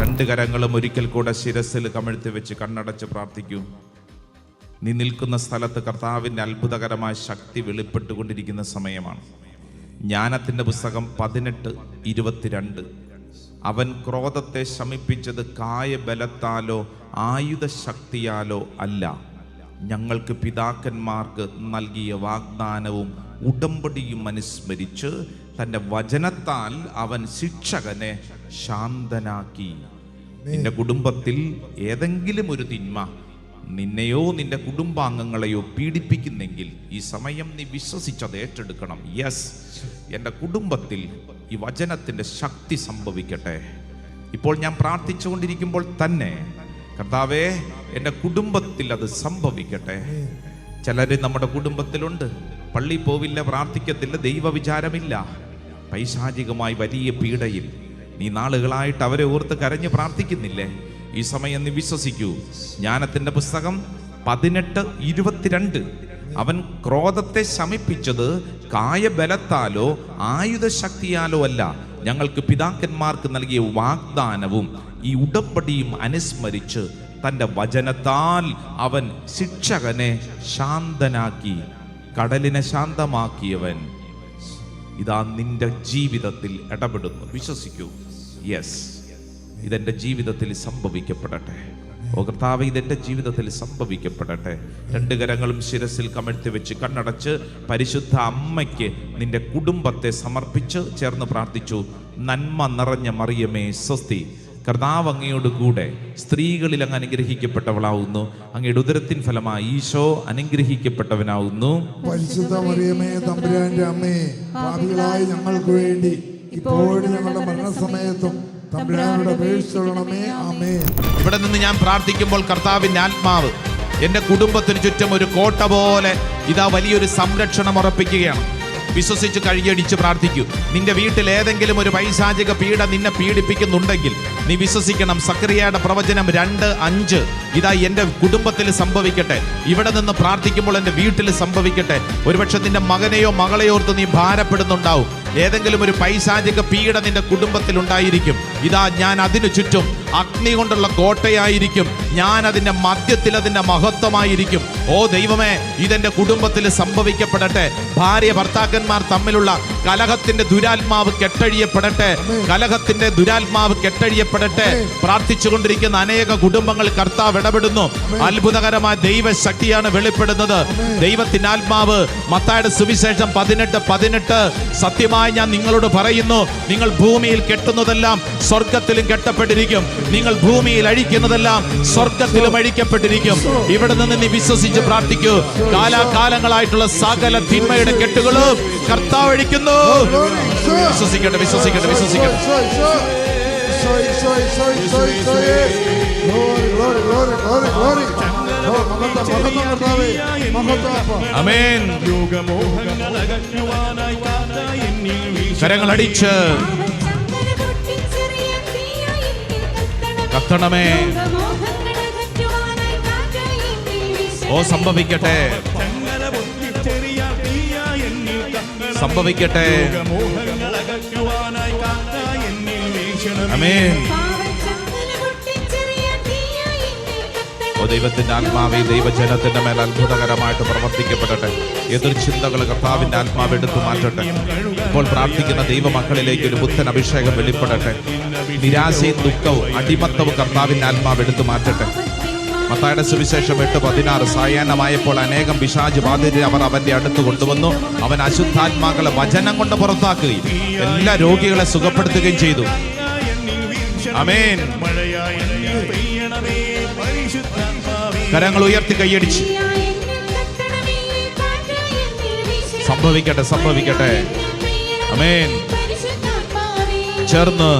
രണ്ട് കരങ്ങളും ഒരിക്കൽ കൂടെ ശിരസിൽ കമിഴ്ത്തി വെച്ച് കണ്ണടച്ച് പ്രാർത്ഥിക്കൂ. നീ നിൽക്കുന്ന സ്ഥലത്ത് കർത്താവിന്റെ അത്ഭുതകരമായ ശക്തി വെളിപ്പെട്ടുകൊണ്ടിരിക്കുന്ന സമയമാണ്. ജ്ഞാനത്തിന്റെ പുസ്തകം പതിനെട്ട് ഇരുപത്തിരണ്ട്. അവൻ ക്രോധത്തെ ശമിപ്പിച്ചത് കായബലത്താലോ ആയുധശക്തിയാലോ അല്ല. ഞങ്ങൾക്ക് പിതാക്കന്മാർക്ക് നൽകിയ വാഗ്ദാനവും ഉടമ്പടിയും അനുസ്മരിച്ച് തന്റെ വചനത്താൽ അവൻ ശിക്ഷകനെ ശാന്തനാക്കി. നിന്റെ കുടുംബത്തിൽ ഏതെങ്കിലും ഒരു തിന്മ നിന്നെയോ നിന്റെ കുടുംബാംഗങ്ങളെയോ പീഡിപ്പിക്കുന്നെങ്കിൽ ഈ സമയം നീ വിശ്വസിച്ചത് ഏറ്റെടുക്കണം. യെസ് എന്റെ കുടുംബത്തിൽ ഈ വചനത്തിന്റെ ശക്തി സംഭവിക്കട്ടെ. ഇപ്പോൾ ഞാൻ പ്രാർത്ഥിച്ചുകൊണ്ടിരിക്കുമ്പോൾ തന്നെ കർത്താവേ എന്റെ കുടുംബത്തിൽ അത് സംഭവിക്കട്ടെ. ചിലർ നമ്മുടെ കുടുംബത്തിലുണ്ട്. പള്ളി പോവില്ല പ്രാർത്ഥിക്കത്തില്ല ദൈവവിചാരമില്ല. പൈശാചികമായി വലിയ പീഡയിൽ നീ നാളുകളായിട്ട് അവരെ ഓർത്ത് കരഞ്ഞ് പ്രാർത്ഥിക്കുന്നില്ലേ? ഈ സമയം നീ വിശ്വസിക്കൂ. ജ്ഞാനത്തിന്റെ പുസ്തകം പതിനെട്ട് ഇരുപത്തിരണ്ട്. അവൻ ക്രോധത്തെ ശമിപ്പിച്ചത് കായബലത്താലോ ആയുധശക്തിയാലോ അല്ല. ഞങ്ങൾക്ക് പിതാക്കന്മാർക്ക് നൽകിയ വാഗ്ദാനവും ഈ ഉടമ്പടിയും അനുസ്മരിച്ച് തന്റെ വചനത്താൽ അവൻ ശിക്ഷകനെ ശാന്തനാക്കി കടലിനെ ശാന്തമാക്കിയവൻ ഇതാ നിന്റെ ജീവിതത്തിൽ ഇടപെടുന്നു. വിശ്വസിക്കൂ. യെസ് ഇതെന്റെ ജീവിതത്തിൽ സംഭവിക്കപ്പെടട്ടെ. ഓ കർത്താവ് ഇതെന്റെ ജീവിതത്തിൽ സംഭവിക്കപ്പെടട്ടെ. രണ്ട് കരങ്ങളും ശിരസിൽ കമഴ്ത്തി വെച്ച് കണ്ണടച്ച് പരിശുദ്ധ അമ്മയ്ക്ക് നിന്റെ കുടുംബത്തെ സമർപ്പിച്ച് ചേർന്ന് പ്രാർത്ഥിച്ചു. നന്മ നിറഞ്ഞ മറിയമേ സ്വസ്തി. കർത്താവ് അങ്ങയോട് കൂടെ സ്ത്രീകളിൽ അങ്ങ് അനുഗ്രഹിക്കപ്പെട്ടവളാവുന്നു. അങ്ങയുടെ ഉദരത്തിൻ ഫലമായി ഈശോ അനുഗ്രഹിക്കപ്പെട്ടവനാവുന്നു. പരിശുദ്ധ മറിയമേ തമ്പുരാന്റെ അമ്മേ പാപികളായ ഞങ്ങൾക്ക് വേണ്ടി ഇപ്പോഴും ഞങ്ങളുടെ മരണസമയത്തും ഇവിടെ നിന്ന് ഞാൻ പ്രാർത്ഥിക്കുമ്പോൾ കർത്താവിന്റെ ആത്മാവ് എന്റെ കുടുംബത്തിന് ചുറ്റും ഒരു കോട്ട പോലെ ഇതാ വലിയൊരു സംരക്ഷണം ഉറപ്പിക്കുകയാണ്. വിശ്വസിച്ച് കഴിയടിച്ച് പ്രാർത്ഥിക്കൂ. നിന്റെ വീട്ടിൽ ഏതെങ്കിലും ഒരു പൈശാചിക പീഡ നിന്നെ പീഡിപ്പിക്കുന്നുണ്ടെങ്കിൽ നീ വിശ്വസിക്കണം. സക്രിയയുടെ പ്രവചനം രണ്ട് അഞ്ച്. ഇതാ എന്റെ കുടുംബത്തിൽ സംഭവിക്കട്ടെ. ഇവിടെ നിന്ന് പ്രാർത്ഥിക്കുമ്പോൾ എന്റെ വീട്ടിൽ സംഭവിക്കട്ടെ. ഒരുപക്ഷെ നിന്റെ മകനെയോ മകളെയോർത്ത് നീ ഭാരപ്പെടുന്നുണ്ടാവും. ഏതെങ്കിലും ഒരു പൈശാചിക പീഡ നിന്റെ കുടുംബത്തിൽ ഉണ്ടായിരിക്കും. ഇതാ ഞാൻ അതിനു ചുറ്റും അഗ്നി കൊണ്ടുള്ള കോട്ടയായിരിക്കും. ഞാൻ അതിന്റെ മധ്യത്തിൽ അതിന്റെ മഹത്വമായിരിക്കും. ഓ ദൈവമേ ഇതെന്റെ കുടുംബത്തിൽ സംഭവിക്കപ്പെടട്ടെ. ഭാര്യ ഭർത്താക്കന്മാർ തമ്മിലുള്ള കലഹത്തിന്റെ ദുരാത്മാവ് കെട്ടഴിയപ്പെടട്ടെ. കലഹത്തിന്റെ ദുരാത്മാവ് കെട്ടഴിയപ്പെടട്ടെ. പ്രാർത്ഥിച്ചുകൊണ്ടിരിക്കുന്ന അനേക കുടുംബങ്ങൾ കർത്താവ് ഇടപെടുന്നു. അത്ഭുതകരമായ ദൈവശക്തിയാണ് വെളിപ്പെടുന്നത്. ദൈവത്തിന്റെ ആത്മാവ് മത്തായുടെ സുവിശേഷം പതിനെട്ട് പതിനെട്ട്. സത്യമായി ഞാൻ നിങ്ങളോട് പറയുന്നു നിങ്ങൾ ഭൂമിയിൽ കെട്ടുന്നതെല്ലാം സ്വർഗത്തിലും കെട്ടപ്പെട്ടിരിക്കും. നിങ്ങൾ ഭൂമിയിൽ അഴിക്കുന്നതെല്ലാം സ്വർഗത്തിലും അഴിക്കപ്പെട്ടിരിക്കും. ഇവിടെ നിന്ന് നീ വിശ്വസിച്ച് പ്രാർത്ഥിക്കൂ. കാലാകാലങ്ങളായിട്ടുള്ള സകല തിന്മയുടെ കെട്ടുകളും കർത്താവ് അഴിക്കുന്നു. വിശ്വസിക്കട്ടെ വിശ്വസിക്കട്ടെ വിശ്വസിക്കട്ടെ. കരങ്ങളടിച്ച് കത്തണമേ. ഓ സംഭവിക്കട്ടെ. സംഭവിക്കട്ടെ. രോഗമോഹങ്ങളകറ്റുവാനായി ഓ ദൈവത്തിന്റെ ആത്മാവെ ദൈവജനത്തിന്റെ മേൽ അത്ഭുതകരമായിട്ട് പ്രവർത്തിക്കപ്പെടട്ടെ. എതിർ ചിന്തകൾ കർത്താവിന്റെ ആത്മാവ് എടുത്തു മാറ്റട്ടെ. ഇപ്പോൾ പ്രാർത്ഥിക്കുന്ന ദൈവമക്കളിലേക്ക് ഒരു ബുദ്ധൻ അഭിഷേകം വെളിപ്പെടട്ടെ. നിരാശയും ദുഃഖവും അടിമത്തവും കർത്താവിന്റെ ആത്മാവ് എടുത്തു മാറ്റട്ടെ. മത്തായുടെ സുവിശേഷം എട്ട് പതിനാറ് സായാഹ്നമായപ്പോൾ അനേകം പിശാജ് ബാധിതരെ അവർ അവന്റെ അടുത്ത് കൊണ്ടുവന്നു. അവൻ അശുദ്ധാത്മാക്കളെ വചനം കൊണ്ട് പുറത്താക്കുകയും എല്ലാ രോഗികളെ സുഖപ്പെടുത്തുകയും ചെയ്തു. അമേൻ കരങ്ങൾ ഉയർത്തി കൈയടിച്ച്. സംഭവിക്കട്ടെ സംഭവിക്കട്ടെ. അമേൻ. ചേർന്ന്.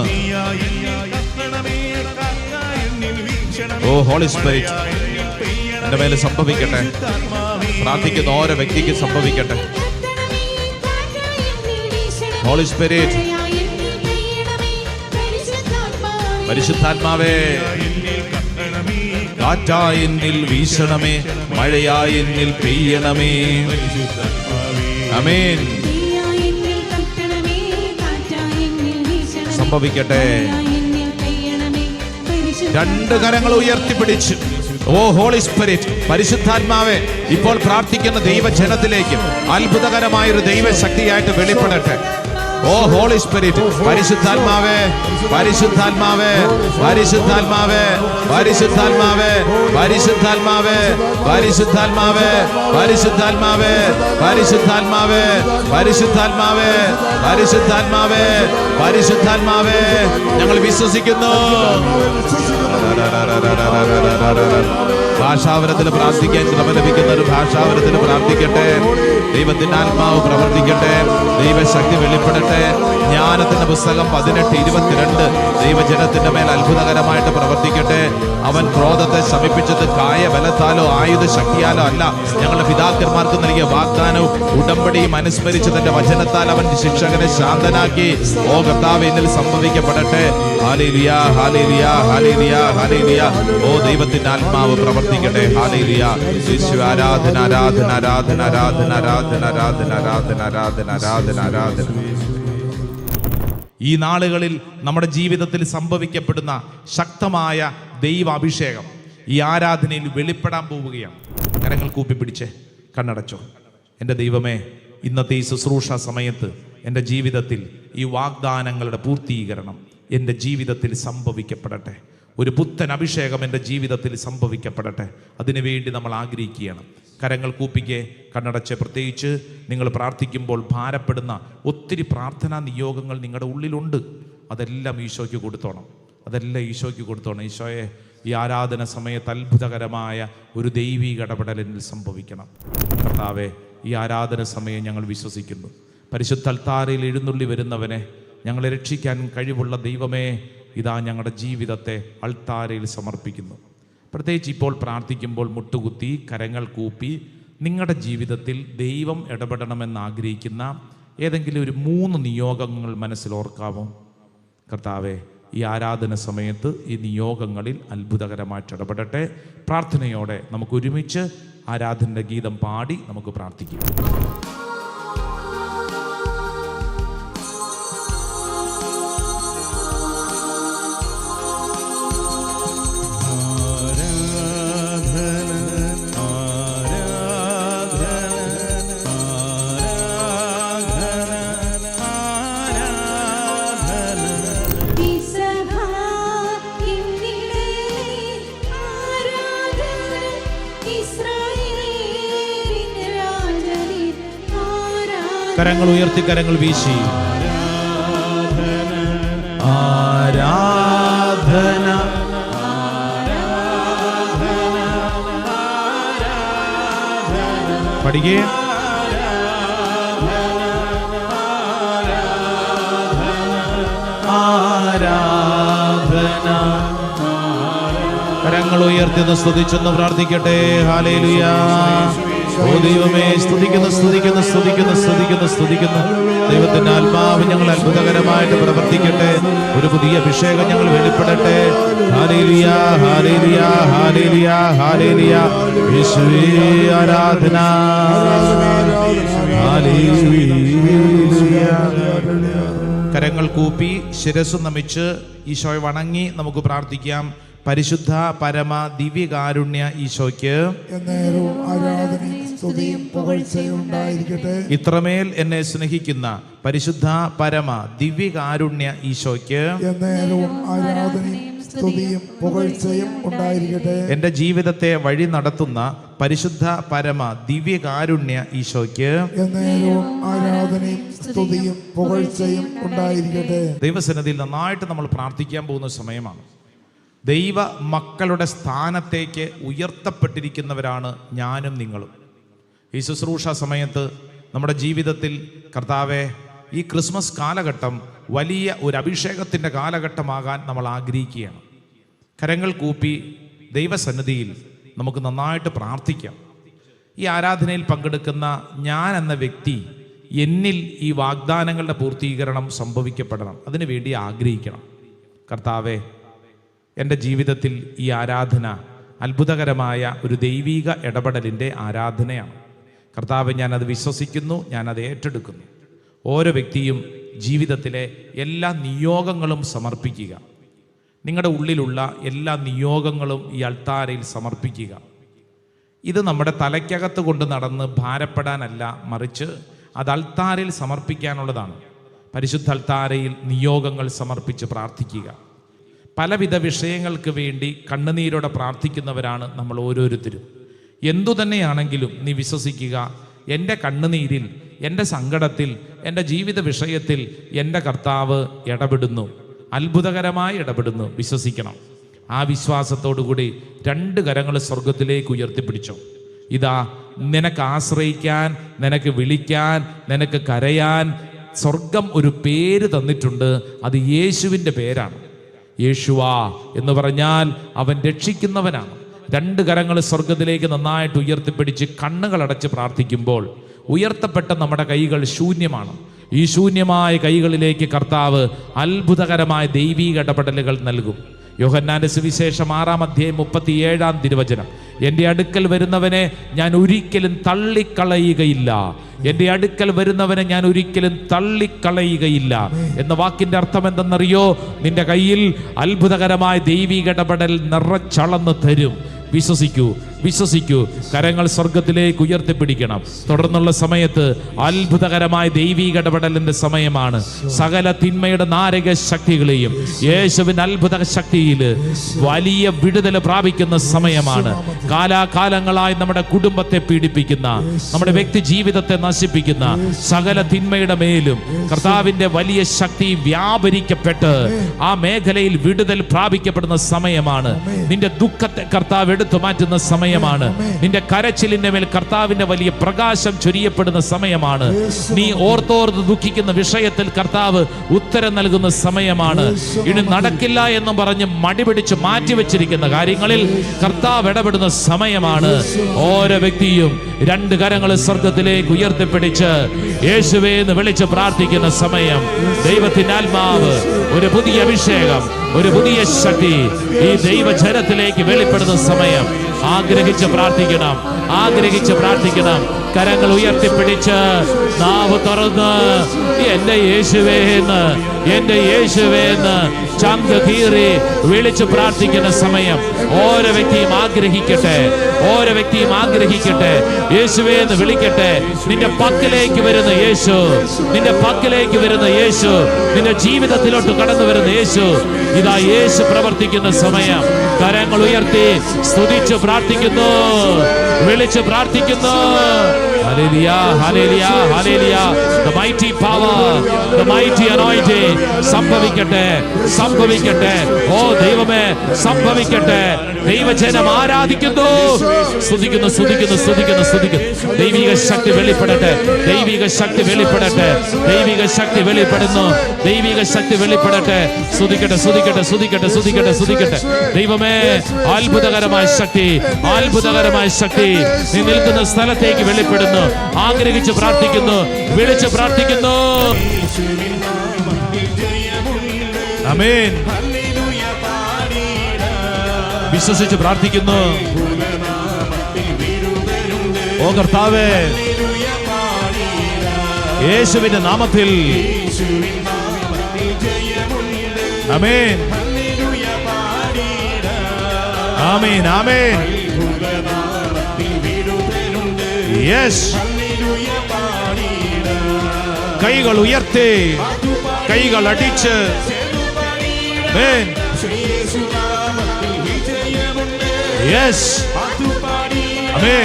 ഓ ഹോളി സ്പിരിറ്റ് എന്റെ മേലെ സംഭവിക്കട്ടെ. പ്രാർത്ഥിക്കുന്ന ഓരോ വ്യക്തിക്ക് സംഭവിക്കട്ടെ. ഹോളി സ്പിരിറ്റ് പരിശുദ്ധാത്മാവേ. കാറ്റായി എന്നിൽ വീശണമേ മഴയായെന്നിൽ പെയ്യണമേ. അമേൻ സംഭവിക്കട്ടെ. രണ്ട് കരങ്ങൾ ഉയർത്തിപ്പിടിച്ച്. ഓ ഹോളി സ്പിരിറ്റ് പരിശുദ്ധാത്മാവെ ഇപ്പോൾ പ്രാർത്ഥിക്കുന്ന ദൈവജനത്തിലേക്ക് അത്ഭുതകരമായൊരു ദൈവശക്തിയായിട്ട് വെളിപ്പെടട്ടെ. ഓ ഹോളി സ്പിരിറ്റ് പരിശുദ്ധാത്മാവേ പരിശുദ്ധാത്മാവേ പരിശുദ്ധാത്മാവേ പരിശുദ്ധാത്മാവേ പരിശുദ്ധാത്മാവേ പരിശുദ്ധാത്മാവേ പരിശുദ്ധാത്മാവേ പരിശുദ്ധാത്മാവേ പരിശുദ്ധാത്മാവേ പരിശുദ്ധാത്മാവേ പരിശുദ്ധാത്മാവേ ഞങ്ങൾ വിശ്വസിക്കുന്നു ഭാഷാവരത്തിൽ പ്രാർത്ഥിക്കാൻ കൃപ ലഭിക്കുന്ന ഒരു ഭാഷാവരത്തിൽ പ്രാർത്ഥിക്കട്ടെ. ദൈവത്തിന്റെ ആത്മാവ് പ്രവർത്തിക്കട്ടെ. ദൈവശക്തി വെളിപ്പെടട്ടെ. ജ്ഞാനത്തിന്റെ പുസ്തകം പതിനെട്ട് ഇരുപത്തിരണ്ട് ദൈവജനത്തിന്റെ മേൽ അത്ഭുതകരമായിട്ട് പ്രവർത്തിക്കട്ടെ. അവൻ ക്രോധത്തെ ശമിപ്പിച്ചത് കായ ബലത്താലോ ആയുധ ശക്തിയാലോ അല്ല. ഞങ്ങളുടെ പിതാക്കന്മാർക്ക് നൽകിയ വാഗ്ദാനവും ഉടമ്പടിയും അനുസ്മരിച്ച് തന്റെ വചനത്താൽ അവൻ ശിക്ഷകനെ ശാന്തനാക്കി. ഓ കർത്താവ് എന്നിൽ സംഭവിക്കപ്പെടട്ടെ. ഹാലേലിയ ഹാലേലിയ ഓ ദൈവത്തിന്റെ ആത്മാവ് പ്രവർത്തിക്കട്ടെ ഹാലേലിയ യേശു ആരാധന ആരാധന ആരാധന ആരാധന ആരാധന ആരാധന ആരാധന ആരാധന ആരാധന ആരാധന. ഈ നാളുകളിൽ നമ്മുടെ ജീവിതത്തിൽ സംഭവിക്കപ്പെടുന്ന ശക്തമായ ദൈവ അഭിഷേകം ഈ ആരാധനയിൽ വെളിപ്പെടാൻ പോവുകയാണ്. കരങ്ങൾ കൂപ്പി കൂപ്പിപ്പിടിച്ച് കണ്ണടച്ചോ. എന്റെ ദൈവമേ ഇന്നത്തെ ഈ ശുശ്രൂഷ സമയത്ത് എന്റെ ജീവിതത്തിൽ ഈ വാഗ്ദാനങ്ങളുടെ പൂർത്തീകരണം എന്റെ ജീവിതത്തിൽ സംഭവിക്കപ്പെടട്ടെ. ഒരു പുത്തൻ അഭിഷേകം എന്റെ ജീവിതത്തിൽ സംഭവിക്കപ്പെടട്ടെ. അതിനുവേണ്ടി നമ്മൾ ആഗ്രഹിക്കുകയാണ്. കരങ്ങൾ കൂപ്പിക്കെ കണ്ണടച്ച് പ്രത്യേകിച്ച് നിങ്ങൾ പ്രാർത്ഥിക്കുമ്പോൾ ഭാരപ്പെടുന്ന ഒത്തിരി പ്രാർത്ഥനാ നിയോഗങ്ങൾ നിങ്ങളുടെ ഉള്ളിലുണ്ട്. അതെല്ലാം ഈശോയ്ക്ക് കൊടുത്തോണം. അതെല്ലാം ഈശോയ്ക്ക് കൊടുത്തോണം. ഈശോയെ ഈ ആരാധന സമയത്ത് അത്ഭുതകരമായ ഒരു ദൈവീക ഇടപെടൽ എന്നിൽ സംഭവിക്കണം. കർത്താവെ ഈ ആരാധന സമയം ഞങ്ങൾ വിശ്വസിക്കുന്നു. പരിശുദ്ധ അൽത്താരയിൽ എഴുന്നള്ളി വരുന്നവനെ ഞങ്ങളെ രക്ഷിക്കാൻ കഴിവുള്ള ദൈവമേ ഇതാ ഞങ്ങളുടെ ജീവിതത്തെ അൾത്താരയിൽ സമർപ്പിക്കുന്നു. പ്രത്യേകിച്ച് ഇപ്പോൾ പ്രാർത്ഥിക്കുമ്പോൾ മുട്ടുകുത്തി കരങ്ങൾ കൂപ്പി നിങ്ങളുടെ ജീവിതത്തിൽ ദൈവം ഇടപെടണമെന്ന് ആഗ്രഹിക്കുന്ന ഏതെങ്കിലും ഒരു മൂന്ന് നിയോഗങ്ങൾ മനസ്സിൽ ഓർക്കാമോ കർത്താവെ ഈ ആരാധന സമയത്ത് ഈ നിയോഗങ്ങളിൽ അത്ഭുതകരമായിട്ട് ഇടപെടട്ടെ. പ്രാർത്ഥനയോടെ നമുക്ക് ഒരുമിച്ച് ആരാധനയുടെ ഗീതം പാടി നമുക്ക് പ്രാർത്ഥിക്കാം. കരങ്ങൾ ഉയർത്തി കരങ്ങൾ വീശി. ആരാധന. പഠിക്കേ. ആരാധന. കരങ്ങൾ ഉയർത്തി സ്തുതിച്ചെന്ന് പ്രാർത്ഥിക്കട്ടെ. ഹാലേലുയ ഓ ദൈവമേ ദൈവത്തിന്റെ ആത്മാവ് ഞങ്ങൾ അത്ഭുതകരമായിട്ട് പ്രവർത്തിക്കട്ടെ. ഒരു പുതിയ അഭിഷേകം ഞങ്ങൾ വെളിപ്പെടട്ടെ. Hallelujah hallelujah hallelujah hallelujah. ആരാധന. കരങ്ങൾ കൂപ്പി ശിരസ് നമിച്ച് ഈശോയെ വണങ്ങി നമുക്ക് പ്രാർത്ഥിക്കാം. പരിശുദ്ധ പരമ ദിവ്യകാരുണ്യ ഈശോയ്ക്ക്. ആരാധനയും സ്തുതിയും പുകഴ്ചയും ഉണ്ടായിരിക്കട്ടെ. ഇത്രമേൽ എന്നെ സ്നേഹിക്കുന്ന പരിശുദ്ധ പരമ ദിവ്യകാരുണ്യ ഈശോയ്ക്ക് എന്നേരവും ആരാധനയും സ്തുതിയും പുകഴ്ചയും ഉണ്ടായിരിക്കട്ടെ. എന്റെ ജീവിതത്തെ വഴി നടത്തുന്ന പരിശുദ്ധ പരമ ദിവ്യകാരുണ്യ ഈശോയ്ക്ക് എന്നേരവും ആരാധനയും സ്തുതിയും പുകഴ്ചയും ഉണ്ടായിരിക്കട്ടെ. ദൈവസന്നിധിയിൽ നന്നായിട്ട് നമ്മൾ പ്രാർത്ഥിക്കാൻ പോകുന്ന സമയമാണ്. ദൈവ മക്കളുടെ സ്ഥാനത്തേക്ക് ഉയർത്തപ്പെട്ടിരിക്കുന്നവരാണ് ഞാനും നിങ്ങളും. ഈ ശുശ്രൂഷ സമയത്ത് നമ്മുടെ ജീവിതത്തിൽ കർത്താവെ ഈ ക്രിസ്മസ് കാലഘട്ടം വലിയ ഒരു അഭിഷേകത്തിന്റെ കാലഘട്ടമാകാൻ നമ്മൾ ആഗ്രഹിക്കുകയാണ്. കരങ്ങൾ കൂപ്പി ദൈവസന്നിധിയിൽ നമുക്ക് നന്നായിട്ട് പ്രാർത്ഥിക്കാം. ഈ ആരാധനയിൽ പങ്കെടുക്കുന്ന ഞാൻ എന്ന വ്യക്തി എന്നിൽ ഈ വാഗ്ദാനങ്ങളുടെ പൂർത്തീകരണം സംഭവിക്കപ്പെടണം. അതിനു വേണ്ടി ആഗ്രഹിക്കണം. കർത്താവെ എന്റെ ജീവിതത്തിൽ ഈ ആരാധന അത്ഭുതകരമായ ഒരു ദൈവീക ഇടപെടലിന്റെ ആരാധനയാണ്. കർത്താവ് ഞാനത് വിശ്വസിക്കുന്നു ഞാനത് ഏറ്റെടുക്കുന്നു. ഓരോ വ്യക്തിയും ജീവിതത്തിലെ എല്ലാ നിയോഗങ്ങളും സമർപ്പിക്കുക. നിങ്ങളുടെ ഉള്ളിലുള്ള എല്ലാ നിയോഗങ്ങളും ഈ അൾത്താരയിൽ സമർപ്പിക്കുക. ഇത് നമ്മുടെ തലയ്ക്കകത്ത് കൊണ്ട് നടന്ന് ഭാരപ്പെടാനല്ല മറിച്ച് അത് അൾത്താരയിൽ സമർപ്പിക്കാനുള്ളതാണ്. പരിശുദ്ധ അൾത്താരയിൽ നിയോഗങ്ങൾ സമർപ്പിച്ച് പ്രാർത്ഥിക്കുക. പലവിധ വിഷയങ്ങൾക്ക് വേണ്ടി കണ്ണുനീരോടെ പ്രാർത്ഥിക്കുന്നവരാണ് നമ്മൾ ഓരോരുത്തരും. എന്തു തന്നെയാണെങ്കിലും നീ വിശ്വസിക്കുക. എന്റെ കണ്ണുനീരിൽ എന്റെ സങ്കടത്തിൽ എന്റെ ജീവിത വിഷയത്തിൽ എന്റെ കർത്താവ് ഇടപെടുന്നു. അത്ഭുതകരമായി ഇടപെടുന്നു. വിശ്വസിക്കണം. ആ വിശ്വാസത്തോടുകൂടി രണ്ട് കരങ്ങൾ സ്വർഗത്തിലേക്ക് ഉയർത്തിപ്പിടിച്ചു. ഇതാ നിനക്ക് ആശ്രയിക്കാൻ നിനക്ക് വിളിക്കാൻ നിനക്ക് കരയാൻ സ്വർഗം ഒരു പേര് തന്നിട്ടുണ്ട്. അത് യേശുവിന്റെ പേരാണ്. യേശുവാ എന്ന് പറഞ്ഞാൽ അവൻ രക്ഷിക്കുന്നവനാണ്. രണ്ട് കരങ്ങൾ സ്വർഗത്തിലേക്ക് നന്നായിട്ട് ഉയർത്തിപ്പിടിച്ച് കണ്ണുകൾ അടച്ച് പ്രാർത്ഥിക്കുമ്പോൾ ഉയർത്തപ്പെട്ട നമ്മുടെ കൈകൾ ശൂന്യമാണ്. ഈ ശൂന്യമായ കൈകളിലേക്ക് കർത്താവ് അത്ഭുതകരമായ ദൈവീക ഇടപെടലുകൾ നൽകും. യോഹന്നാന്റെ സുവിശേഷം ആറാം അധ്യായം മുപ്പത്തിയേഴാം തിരുവചനം. എന്റെ അടുക്കൽ വരുന്നവനെ ഞാൻ ഒരിക്കലും തള്ളിക്കളയുകയില്ല. എന്റെ അടുക്കൽ വരുന്നവനെ ഞാൻ ഒരിക്കലും തള്ളിക്കളയുകയില്ല. എന്ന വാക്കിന്റെ അർത്ഥം എന്തെന്നറിയോ? നിന്റെ കയ്യിൽ അത്ഭുതകരമായ ദൈവിക ഇടപെടൽ നിറച്ചളന്ന് തരും. വിശ്വസിക്കൂ. വിശ്വസിക്കൂ കരങ്ങൾ സ്വർഗത്തിലേക്ക് ഉയർത്തിപ്പിടിക്കണം. തുടർന്നുള്ള സമയത്ത് അത്ഭുതകരമായ ദൈവീക ഇടപെടലിന്റെ സമയമാണ്. സകല തിന്മയുടെ നാരക ശക്തികളെയും യേശുവിൻ അത്ഭുത ശക്തിയിൽ വലിയ വിടുതൽ പ്രാപിക്കുന്ന സമയമാണ്. കാലാകാലങ്ങളായി നമ്മുടെ കുടുംബത്തെ പീഡിപ്പിക്കുന്ന നമ്മുടെ വ്യക്തി ജീവിതത്തെ നശിപ്പിക്കുന്ന സകല തിന്മയുടെ മേലും കർത്താവിന്റെ വലിയ ശക്തി വ്യാപരിക്കപ്പെട്ട് ആ മേഖലയിൽ വിടുതൽ പ്രാപിക്കപ്പെടുന്ന സമയമാണ്. നിന്റെ ദുഃഖത്തെ കർത്താവ് എടുത്തു മാറ്റുന്ന സമയമാണ്. നിന്റെ കരച്ചിലിന്റെ മേൽ കർത്താവിന്റെ വലിയ പ്രകാശം ചൊരിയപ്പെടുന്ന സമയമാണ്. നീ ഓർത്തോർത്ത് ദുഃഖിക്കുന്ന വിഷയത്തിൽ കർത്താവ് ഉത്തരം നൽകുന്ന സമയമാണ്. ഇനി നടക്കില്ല എന്ന് പറഞ്ഞ് മടിപിടിച്ച് മാറ്റിവെച്ചിരിക്കുന്ന കാര്യങ്ങളിൽ കർത്താവ് ഇടപെടുന്ന സമയമാണ്. ഓരോ വ്യക്തിയും രണ്ട് കരങ്ങൾ സ്വർഗത്തിലേക്ക് ഉയർത്തിപ്പിടിച്ച് യേശുവേ എന്ന് വിളിച്ച് പ്രാർത്ഥിക്കുന്ന സമയം. ദൈവത്തിന്റെ ആത്മാവ് ഒരു പുതിയ അഭിഷേകം ഒരു പുതിയ ശക്തി ഈ ദൈവജനത്തിലേക്ക് വെളിപ്പെടുന്ന സമയം. ആഗ്രഹിച്ച് പ്രാർത്ഥിക്കണം. ആഗ്രഹിച്ച് പ്രാർത്ഥിക്കണം. കരങ്ങൾ ഉയർത്തിപ്പിടിച്ച് നാവ് തുറന്ന് എന്റെ യേശുവേന്ന് എന്റെ യേശുവേന്ന് ചങ്ക് കീറി വിളിച്ച് പ്രാർത്ഥിക്കുന്ന സമയം. ഓരോ വ്യക്തിയും ആഗ്രഹിക്കട്ടെ ഓരോ വ്യക്തിയും ആഗ്രഹിക്കട്ടെ. യേശുവേ എന്ന് വിളിക്കട്ടെ. നിന്റെ പക്കലേക്ക് വരുന്ന യേശു നിന്റെ പക്കലേക്ക് വരുന്ന യേശു നിന്റെ ജീവിതത്തിലോട്ട് കടന്നു വരുന്ന യേശു ഇതാ യേശു പ്രവർത്തിക്കുന്ന സമയം. കരങ്ങൾ ഉയർത്തി സ്തുതിച്ച് പ്രാർത്ഥിക്കുന്നു. വിളിച്ച് പ്രാർത്ഥിക്കുന്നു. Hallelujah hallelujah, hallelujah. the mighty power the mighty anointing സംഭവിക്കട്ടെ സംഭവിക്കട്ടെ. ഓ ദൈവമേ സംഭവിക്കട്ടെ. ദൈവജനം ആരാധിക്കുന്നു. സ്തുതിക്കുന്നു സ്തുതിക്കുന്നു സ്തുതിക്കുന്നു സ്തുതിക്കുന്നു. ദൈവിക ശക്തി വെളിപ്പെടട്ടെ ദൈവിക ശക്തി വെളിപ്പെടട്ടെ. ദൈവിക ശക്തി വെളിപ്പെടുന്നു ദൈവിക ശക്തി വെളിപ്പെടട്ടെ. സ്തുതിക്കട്ടെ സ്തുതിക്കട്ടെ സ്തുതിക്കട്ടെ സ്തുതിക്കട്ടെ സ്തുതിക്കട്ടെ. ദൈവമേ അത്ഭുതകരമായ ശക്തി അത്ഭുതകരമായ ശക്തി. നീ നിൽക്കുന്ന സ്ഥലത്തേക്ക് വെളിപ്പെടുന്നു. ആഗ്രഹിച്ച് പ്രാർത്ഥിക്കുന്നു. വിളിച്ച് പ്രാർത്ഥിക്കുന്നു. വിശ്വസിച്ച് പ്രാർത്ഥിക്കുന്നു. ഓ കർത്താവേ യേശുവിന്റെ നാമത്തിൽ. പാടിടാം ആമേൻ ആമേൻ. കൈകൾ ഉയർത്തി. കൈകൾ അടിച്ച്. യെസ് അമേ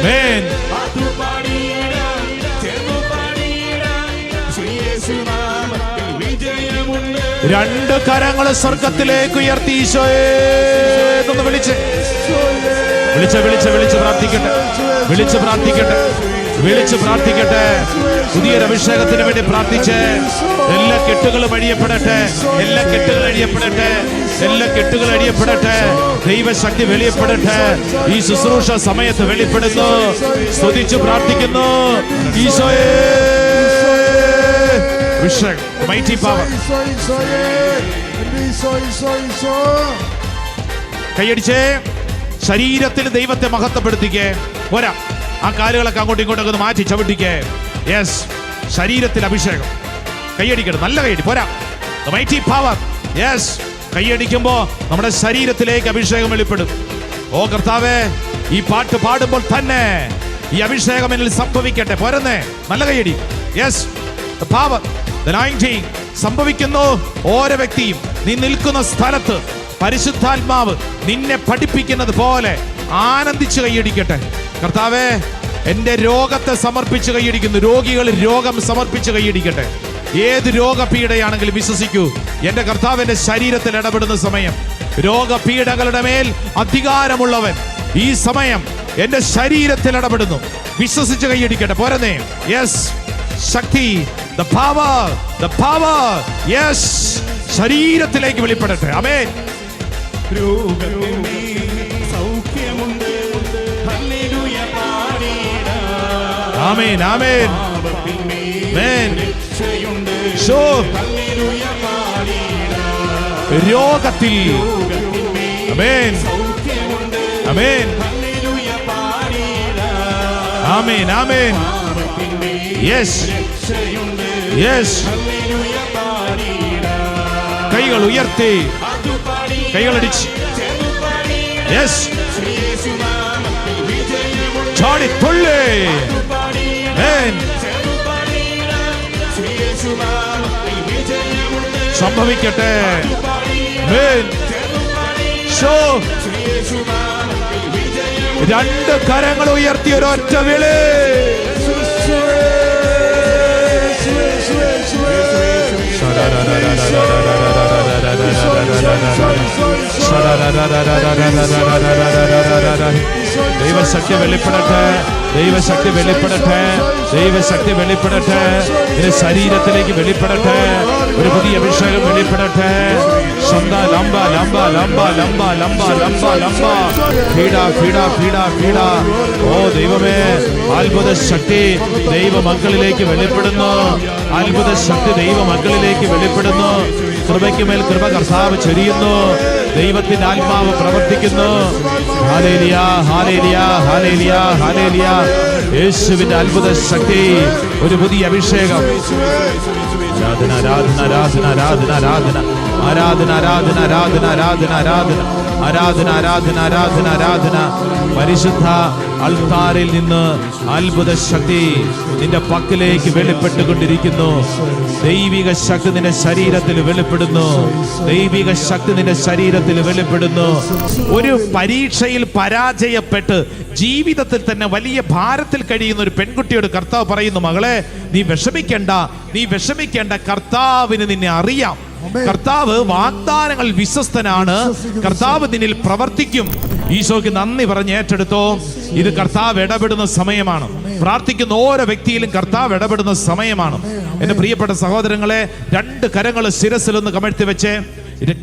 ആമേൻ രണ്ട് കരങ്ങൾ സ്വർഗത്തിലേക്ക് ഉയർത്തി ഈശോയെ. വിളിച്ച് വിളിച്ച് വിളിച്ച് പ്രാർത്ഥിക്കട്ടെ. വിളിച്ച് പ്രാർത്ഥിക്കട്ടെ. വിളിച്ച് പ്രാർത്ഥിക്കട്ടെ. പുതിയൊരു അഭിഷേകത്തിന് വേണ്ടി പ്രാർത്ഥിച്ച് എല്ലാ കെട്ടുകളും അഴിയപ്പെടട്ടെ. എല്ലാ കെട്ടുകളും അഴിയപ്പെടട്ടെ. എല്ലാ കെട്ടുകളും അഴിയപ്പെടട്ടെ. ദൈവശക്തി വെളിയപ്പെടട്ടെ. ഈ ശുശ്രൂഷ സമയത്ത് വെളിപ്പെടുന്നു. സ്തുതിച്ച് പ്രാർത്ഥിക്കുന്നു. ഈശോയെ. അഭിഷേകം മൈറ്റി പവർ. കൈയടിച്ചേ ശരീരത്തിൽ ദൈവത്തെ മഹത്വപ്പെടുത്തിക്കേ. പോരാ. ആ കാലുകളൊക്കെ അങ്ങോട്ടും ഇങ്ങോട്ടും ഒന്ന് മാറ്റി ചവിട്ടിക്കേ. യെസ് ശരീരത്തിൽ അഭിഷേകം. കൈയടിക്കണം നല്ല കൈയടി. പോരാ. മൈറ്റി പവർ യെസ് കൈയടിക്കുമ്പോ നമ്മുടെ ശരീരത്തിലേക്ക് അഭിഷേകം വെളിപ്പെടും. ഓ കർത്താവേ ഈ പാട്ട് പാടുമ്പോൾ തന്നെ ഈ അഭിഷേകം എന്നിൽ സംഭവിക്കട്ടെ. പോരന്നേ. നല്ല കൈയടി. യെസ് പവർ സംഭവിക്കുന്നു ഓരോ വ്യക്തിയും. നീ നിൽക്കുന്ന സ്ഥലത്ത് പരിശുദ്ധാത്മാവ് നിന്നെ പഠിപ്പിക്കുന്നത് പോലെ ആനന്ദിച്ച് കൈയടിക്കട്ടെ. കർത്താവേ എന്റെ രോഗത്തെ സമർപ്പിച്ച് കൈയടിക്കുന്നു. രോഗികൾ രോഗം സമർപ്പിച്ച് കൈയടിക്കട്ടെ. ഏത് രോഗപീഠയാണെങ്കിലും വിശ്വസിക്കൂ. എന്റെ കർത്താവിന്റെ ശരീരത്തിൽ ഇടപെടുന്ന സമയം. രോഗപീഠകളുടെ മേൽ അധികാരമുള്ളവൻ ഈ സമയം എന്റെ ശരീരത്തിൽ ഇടപെടുന്നു. വിശ്വസിച്ച് കൈയടിക്കട്ടെ. പോരന്നേ yes Shakti the power the power yes ശരീരത്തിലേക്ക് വെളിപ്പെടട്ടെ. അമേൻ സൗഖ്യമുണ്ട്. ആമേൻ ആമേൻ രോഗത്തിൽ. അമേൻ അമേൻ ആമേൻ ആമേൻ കൈകൾ ഉയർത്തി. കൈകളടിച്ച് യെസ് ചാടി തുള്ളേ. സംഭവിക്കട്ടെ. രണ്ട് കരങ്ങൾ ഉയർത്തി ഒരൊറ്റ വിളി. da da da da da ദൈവശക്തി വെളിപ്പെടട്ടെ ദൈവശക്തി വെളിപ്പെടട്ടെ ദൈവശക്തി വെളിപ്പെടട്ടെ. ഒരു ശരീരത്തിലേക്ക് വെളിപ്പെടട്ടെ ഒരു പുതിയ അഭിഷേകം വെളിപ്പെടട്ടെ. സ്വന്ത ലംബ ലംബ ലംബ ലംബ ലംബ ലംബ ലംബ. പീഡ പീഡ പീഡ പീഡ. ഓ ദൈവമേ അത്ഭുത ശക്തി ദൈവ മക്കളിലേക്ക് വെളിപ്പെടുന്നു. അത്ഭുത ശക്തി ദൈവ മക്കളിലേക്ക് വെളിപ്പെടുന്നു. കൃപയ്ക്ക് മേൽ കൃപ കർത്താവ് ചൊരിയുന്നു. ദൈവത്തിന്റെ ആത്മാവ് പ്രവർത്തിക്കുന്നു. യേശുവിന്റെ അത്ഭുത ശക്തി ഒരു പുതിയ അഭിഷേകം. ആരാധന ആരാധന ആരാധന ആരാധന. ആരാധന ആരാധന ആരാധന ആരാധന ആരാധന. ആരാധന ആരാധന ആരാധന ആരാധന. പരിശുദ്ധ അൾത്താരിൽ നിന്ന് അത്ഭുത ശക്തി നിന്റെ പക്കലേക്ക് വെളിപ്പെട്ടുകൊണ്ടിരിക്കുന്നു. ദൈവിക ശക്തി നിന്റെ ശരീരത്തിൽ വെളിപ്പെടുന്നു. ദൈവിക ശക്തി നിന്റെ ശരീരത്തിൽ വെളിപ്പെടുന്നു. ഒരു പരീക്ഷയിൽ പരാജയപ്പെട്ട് ജീവിതത്തിൽ തന്നെ വലിയ ഭാരത്തിൽ കഴിയുന്ന ഒരു പെൺകുട്ടിയോട് കർത്താവ് പറയുന്നു മകളെ നീ വിഷമിക്കേണ്ട നീ വിഷമിക്കേണ്ട. കർത്താവിന് നിന്നെ അറിയാം. കർത്താവ് വാഗ്ദാനങ്ങൾ വിശ്വസ്തനാണ്. കർത്താവ് നിന്നിൽ പ്രവർത്തിക്കും. ഈശോയ്ക്ക് നന്ദി പറഞ്ഞ് ഏറ്റെടുത്തോ. ഇത് കർത്താവ് ഇടപെടുന്ന സമയമാണ്. പ്രാർത്ഥിക്കുന്ന ഓരോ വ്യക്തിയിലും കർത്താവ് ഇടപെടുന്ന സമയമാണ്. എന്റെ പ്രിയപ്പെട്ട സഹോദരങ്ങളെ രണ്ട് കരങ്ങൾ ശിരസിൽ ഒന്ന് കമഴ്ത്തി വെച്ച്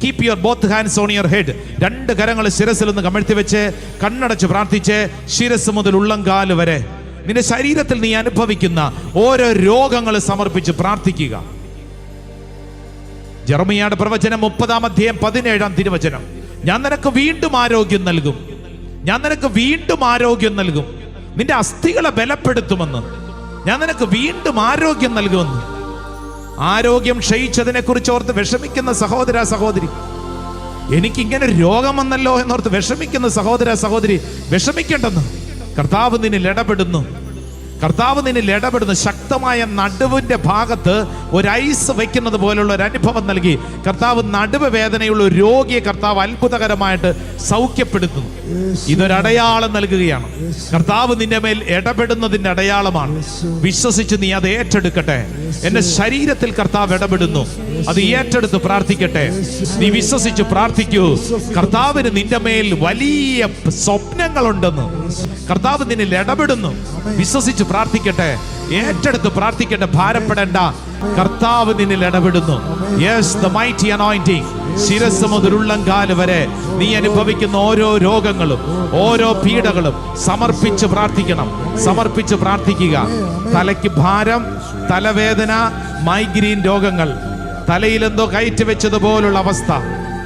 keep your both hands on your head രണ്ട് കരങ്ങൾ ശിരസിൽ ഒന്ന് കമഴ്ത്തി വെച്ച് കണ്ണടച്ച് പ്രാർത്ഥിച്ച് ശിരസ് മുതൽ ഉള്ളംകാൽ വരെ. നിന്റെ ശരീരത്തിൽ നീ അനുഭവിക്കുന്ന ഓരോ രോഗങ്ങൾ സമർപ്പിച്ച് പ്രാർത്ഥിക്കുക. ജർമിയാട് പ്രവചനം മുപ്പതാം അധ്യായം പതിനേഴാം തിരുവചനം. ഞാൻ നിനക്ക് വീണ്ടും ആരോഗ്യം നൽകും. ഞാൻ നിനക്ക് വീണ്ടും ആരോഗ്യം നൽകും. നിന്റെ അസ്ഥികളെ ബലപ്പെടുത്തുമെന്ന്. ഞാൻ നിനക്ക് വീണ്ടും ആരോഗ്യം നൽകുമെന്ന്. ആരോഗ്യം ക്ഷയിച്ചതിനെ കുറിച്ച് ഓർത്ത് വിഷമിക്കുന്ന സഹോദര സഹോദരി. എനിക്കിങ്ങനെ രോഗം വന്നല്ലോ എന്നോർത്ത് വിഷമിക്കുന്ന സഹോദര സഹോദരി വിഷമിക്കേണ്ടെന്ന്. കർത്താവ് നിന്നിൽ ഇടപെടുന്നു. കർത്താവ് നിന്നിൽ ഇടപെടുന്ന ശക്തമായ നടുവിന്റെ ഭാഗത്ത് ഒരു ഐസ് വയ്ക്കുന്നത് പോലുള്ള ഒരു അനുഭവം നൽകി. കർത്താവ് നടുവ് വേദനയുള്ള ഒരു രോഗിയെ കർത്താവ് അത്ഭുതകരമായിട്ട് സൗഖ്യപ്പെടുത്തുന്നു. ഇതൊരടയാളം നൽകുകയാണ്. കർത്താവ് നിന്റെ മേൽ ഇടപെടുന്നതിന്റെ അടയാളമാണ്. വിശ്വസിച്ച് നീ അത് ഏറ്റെടുക്കട്ടെ. എന്റെ ശരീരത്തിൽ കർത്താവ് ഇടപെടുന്നു. അത് ഏറ്റെടുത്ത് പ്രാർത്ഥിക്കട്ടെ. നീ വിശ്വസിച്ച് പ്രാർത്ഥിക്കൂ. കർത്താവിന് നിന്റെ മേൽ വലിയ സ്വപ്നങ്ങളുണ്ടെന്ന്. കർത്താവ് നിന്നിൽ ഇടപെടുന്നു. വിശ്വസിച്ച് പ്രാർത്ഥിക്കട്ടെ. ഏറ്റെടുത്ത് പ്രാർത്ഥിക്കേണ്ട ഭാരപ്പെടേണ്ട. കർത്താവ് നിന്നിൽ ഇടപെടുന്നു. യെസ് ദ മൈറ്റി അനോയിന്റിങ് ശിരസ് മുതൽ ഉള്ളംകാൽ വരെ നീ അനുഭവിക്കുന്ന ഓരോ രോഗങ്ങളും ഓരോ പീഡകളും സമർപ്പിച്ച് പ്രാർത്ഥിക്കണം. സമർപ്പിച്ച് പ്രാർത്ഥിക്കുക. തലയ്ക്ക് ഭാരം തലവേദന മൈഗ്രീൻ രോഗങ്ങൾ തലയിലെന്തോ കയറ്റി വെച്ചതുപോലുള്ള അവസ്ഥ.